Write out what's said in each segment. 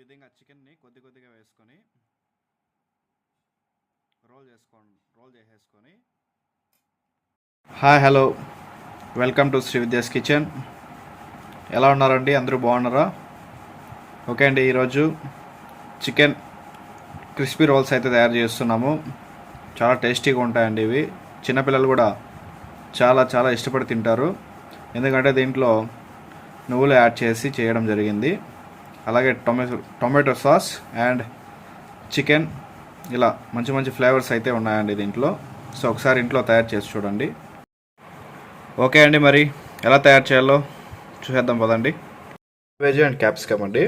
విధంగా చికెన్ని కొద్ది కొద్దిగా వేసుకొని రోల్ చేసుకోండి రోల్ చేసేసుకొని hi hello. Welcome to Sri Vidya's kitchen. ఎలా ఉన్నారండి? అందరూ బాగున్నారా? ఓకే అండి ఈరోజు చికెన్ క్రిస్పీ రోల్స్ అయితే తయారు చేస్తున్నాము. చాలా టేస్టీగా ఉంటాయండి ఇవి. చిన్నపిల్లలు కూడా చాలా చాలా ఇష్టపడి తింటారు. ఎందుకంటే దీంట్లో నువ్వులు యాడ్ చేసి చేయడం జరిగింది. అలాగే tomato tomato sauce and chicken. ఇలా మంచి మంచి ఫ్లేవర్స్ అయితే ఉన్నాయండి దీంట్లో. సో ఒకసారి ఇంట్లో తయారు చేసి చూడండి. ఓకే అండి మరి. ఎలా తయారు చేయాలో చూసేద్దాం పదండి. క్యాబేజీ అండ్ క్యాప్సికమ్ అండి.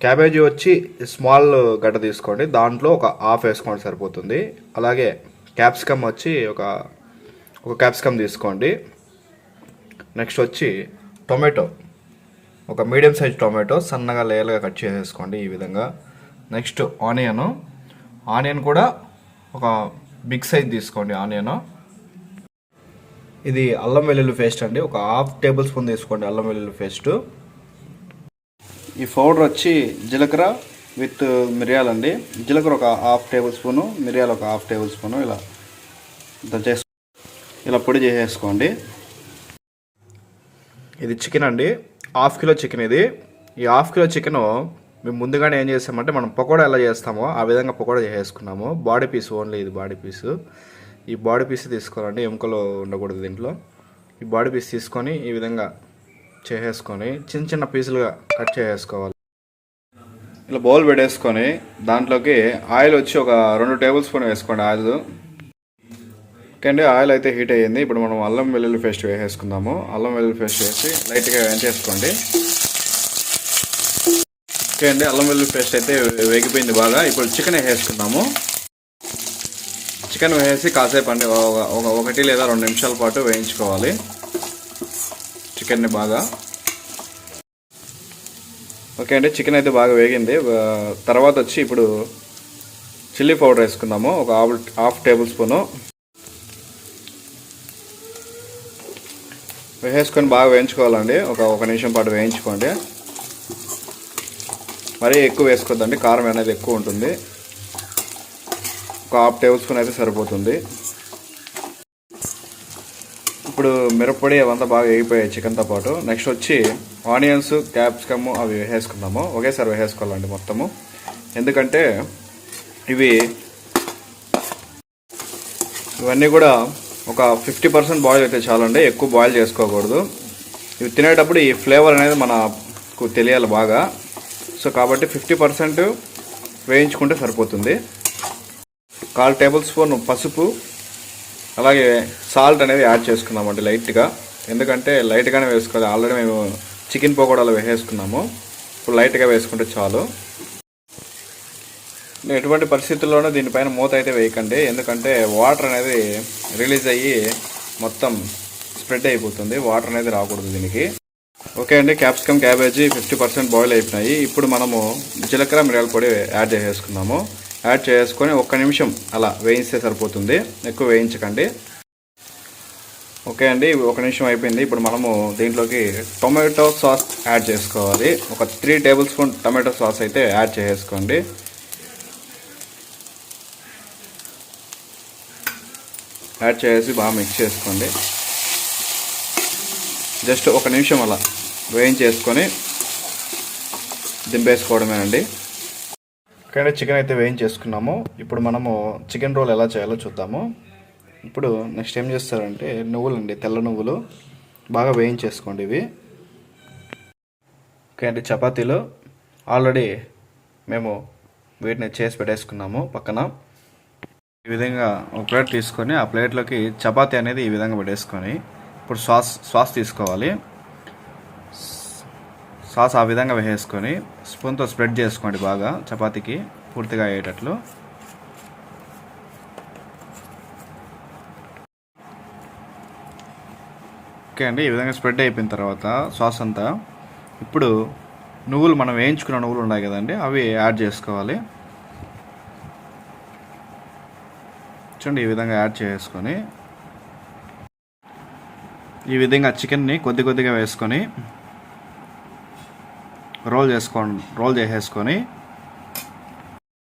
క్యాబేజీ వచ్చి స్మాల్ గడ్డ తీసుకోండి. దాంట్లో ఒక హాఫ్ వేసుకోండి సరిపోతుంది. అలాగే క్యాప్సికమ్ వచ్చి ఒక ఒక క్యాప్సికమ్ తీసుకోండి. నెక్స్ట్ వచ్చి టొమాటో. ఒక మీడియం సైజ్ టొమాటో సన్నగా లేయర్గా కట్ చేసేసుకోండి ఈ విధంగా. Next onion. ఆనియన్ కూడా ఒక బిగ్ సైజ్ తీసుకోండి ఆనియన్. ఇది అల్లం వెల్లుల్లి పేస్ట్ అండి. ఒక హాఫ్ టేబుల్ స్పూన్ తీసుకోండి అల్లం వెల్లుల్లి పేస్ట్. ఈ పౌడర్ వచ్చి జీలకర్ర విత్ మిరియాలు అండి. జీలకర్ర ఒక హాఫ్ టేబుల్ స్పూను మిరియాలు ఒక హాఫ్ టేబుల్ స్పూను ఇలా చేసు ఇలా పొడి చేసేసుకోండి. ఇది చికెన్ అండి. హాఫ్ కిలో చికెన్ ఇది. ఈ హాఫ్ కిలో చికెన్ మేము ముందుగానే ఏం చేస్తామంటే మనం పకోడా ఎలా చేస్తామో ఆ విధంగా పకోడా చేసేసుకున్నాము. బాడీ పీస్ ఓన్లీ ఇది బాడీ పీస్. ఈ బాడీ పీస్ తీసుకోవాలండి ఎముకలు ఉండకూడదు దీంట్లో. ఈ బాడీ పీస్ తీసుకొని ఈ విధంగా చేసేసుకొని చిన్న చిన్న పీసులుగా కట్ చేసేసుకోవాలి. ఇలా బౌల్ పెట్టేసుకొని దాంట్లోకి ఆయిల్ వచ్చి ఒక రెండు టేబుల్ స్పూన్ వేసుకోండి ఆయిల్. ఓకే అండి ఆయిల్ అయితే హీట్ అయ్యింది. ఇప్పుడు మనం అల్లం వెల్లుల్లి పేస్ట్ వేసేసుకుందాము. అల్లం వెల్లుల్లి పేస్ట్ వేసి లైట్గా వేయించేసుకోండి. ఓకే అండి అల్లం వెల్లుల్లి పేస్ట్ అయితే వేగిపోయింది బాగా. ఇప్పుడు చికెన్ వేసేసుకుందాము. చికెన్ వేసి కాసేపు అండి ఒక- ఒకటి లేదా రెండు నిమిషాల పాటు వేయించుకోవాలి. చికెన్ని బాగా. ఓకే అండి చికెన్ అయితే బాగా వేగింది. తర్వాత వచ్చి ఇప్పుడు చిల్లీ పౌడర్ వేసుకుందాము. ఒక హాఫ్ హాఫ్ టేబుల్ స్పూను. వేసుకొని బాగా వేయించుకోవాలండి. ఒక ఒక నిమిషం పాటు వేయించుకోండి. మరీ ఎక్కువ వేసుకోవద్దండి కారం అనేది ఎక్కువ ఉంటుంది. ఒక హాఫ్ టేబుల్ స్పూన్ అయితే సరిపోతుంది. ఇప్పుడు మిరప్పొడి అవంతా బాగా వేగిపోయాయి చికెన్తో పాటు. నెక్స్ట్ వచ్చి ఆనియన్స్ క్యాప్సికమ్ అవి వేసుకుందాము ఒకేసారి వేసేసుకోవాలండి మొత్తము. ఎందుకంటే ఇవి ఇవన్నీ కూడా ఒక ఫిఫ్టీ పర్సెంట్ బాయిల్ అయితే చాలండి. ఎక్కువ బాయిల్ చేసుకోకూడదు. ఇవి తినేటప్పుడు ఈ ఫ్లేవర్ అనేది మనకు తెలియాలి బాగా. సో కాబట్టి ఫిఫ్టీ పర్సెంట్ వేయించుకుంటే సరిపోతుంది. కాల్ టేబుల్ స్పూన్ పసుపు అలాగే సాల్ట్ అనేది యాడ్ చేసుకున్నామండి లైట్గా ఎందుకంటే లైట్గానే వేసుకోవాలి. ఆల్రెడీ మేము చికెన్ పకోడాలో వేసేసుకున్నాము. ఇప్పుడు లైట్గా వేసుకుంటే చాలు. ఎటువంటి పరిస్థితుల్లోనూ దీనిపైన మూత అయితే వేయకండి. ఎందుకంటే వాటర్ అనేది రిలీజ్ అయ్యి మొత్తం స్ప్రెడ్ అయిపోతుంది. వాటర్ అనేది రాకూడదు దీనికి. ఓకే అండి capsicum cabbage fifty percent boil అయిపోయినాయి. ఇప్పుడు మనము జీలకర్ర మిరియాల పొడి యాడ్ చేసేసుకుందాము. యాడ్ చేసుకొని ఒక్క నిమిషం అలా వేయిస్తే సరిపోతుంది. ఎక్కువ వేయించకండి. ఓకే అండి ఒక నిమిషం అయిపోయింది. ఇప్పుడు మనము దీంట్లోకి టొమాటో సాస్ యాడ్ చేసుకోవాలి. ఒక three tablespoon tomato sauce అయితే యాడ్ చేసుకోండి యాడ్ చేసి బాగా మిక్స్ చేసుకోండి. జస్ట్ ఒక నిమిషం అలా వేయించేసుకొని దింపేసుకోవడమేనండి. ఓకే చికెన్ అయితే వేయించేసుకున్నాము. ఇప్పుడు మనము చికెన్ రోల్ ఎలా చేయాలో చూద్దాము. ఇప్పుడు నెక్స్ట్ ఏం చేస్తారంటే నువ్వులు అండి తెల్ల నువ్వులు బాగా వేయించేసుకోండి ఇవి. ఓకే అండి చపాతీలు ఆల్రెడీ మేము వీటిని చేసి పెట్టేసుకున్నాము పక్కన. ఈ విధంగా ఒక ప్లేట్ తీసుకొని ఆ ప్లేట్లోకి చపాతీ అనేది ఈ విధంగా పడేసుకొని ఇప్పుడు సాస్ సాస్ తీసుకోవాలి. సాస్ ఆ విధంగా వేసేసుకొని స్పూన్తో స్ప్రెడ్ చేసుకోండి బాగా చపాతీకి పూర్తిగా అయ్యేటట్లు. ఓకే అండి ఈ విధంగా స్ప్రెడ్ అయిపోయిన తర్వాత సాస్ అంతా. ఇప్పుడు నువ్వులు మనం వేయించుకున్న నువ్వులు ఉన్నాయి కదండి అవి యాడ్ చేసుకోవాలి. చూడండి ఈ విధంగా యాడ్ చేసుకొని ఈ విధంగా చికెన్ని కొద్ది కొద్దిగా వేసుకొని రోల్ చేసుకో రోల్ చేసేసుకొని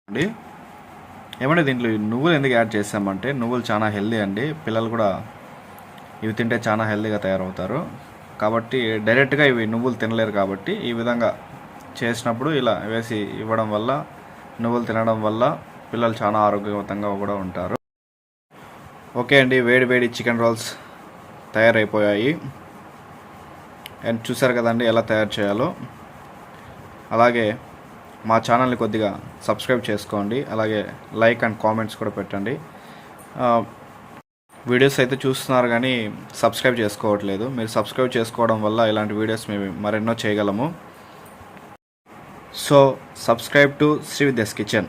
అండి. ఏమంటే దీంట్లో నువ్వులు ఎందుకు యాడ్ చేసామంటే నువ్వులు చాలా హెల్దీ అండి. పిల్లలు కూడా ఇవి తింటే చాలా హెల్దీగా తయారవుతారు. కాబట్టి డైరెక్ట్గా ఇవి నువ్వులు తినలేరు కాబట్టి ఈ విధంగా చేసినప్పుడు ఇలా వేసి ఇవ్వడం వల్ల నువ్వులు తినడం వల్ల పిల్లలు చాలా ఆరోగ్యవంతంగా కూడా ఉంటారు. ఓకే అండి వేడి వేడి చికెన్ రోల్స్ తయారైపోయాయి. అండ్ చూసారు కదండి ఎలా తయారు చేయాలో? అలాగే మా ఛానల్ని కొద్దిగా సబ్స్క్రైబ్ చేసుకోండి అలాగే లైక్ అండ్ కామెంట్స్ కూడా పెట్టండి. వీడియోస్ అయితే చూస్తున్నారు కానీ సబ్స్క్రైబ్ చేసుకోవట్లేదు. మీరు సబ్స్క్రైబ్ చేసుకోవడం వల్ల ఇలాంటి వీడియోస్ మేము మరెన్నో చేయగలము. So subscribe to Sri Vidya's kitchen.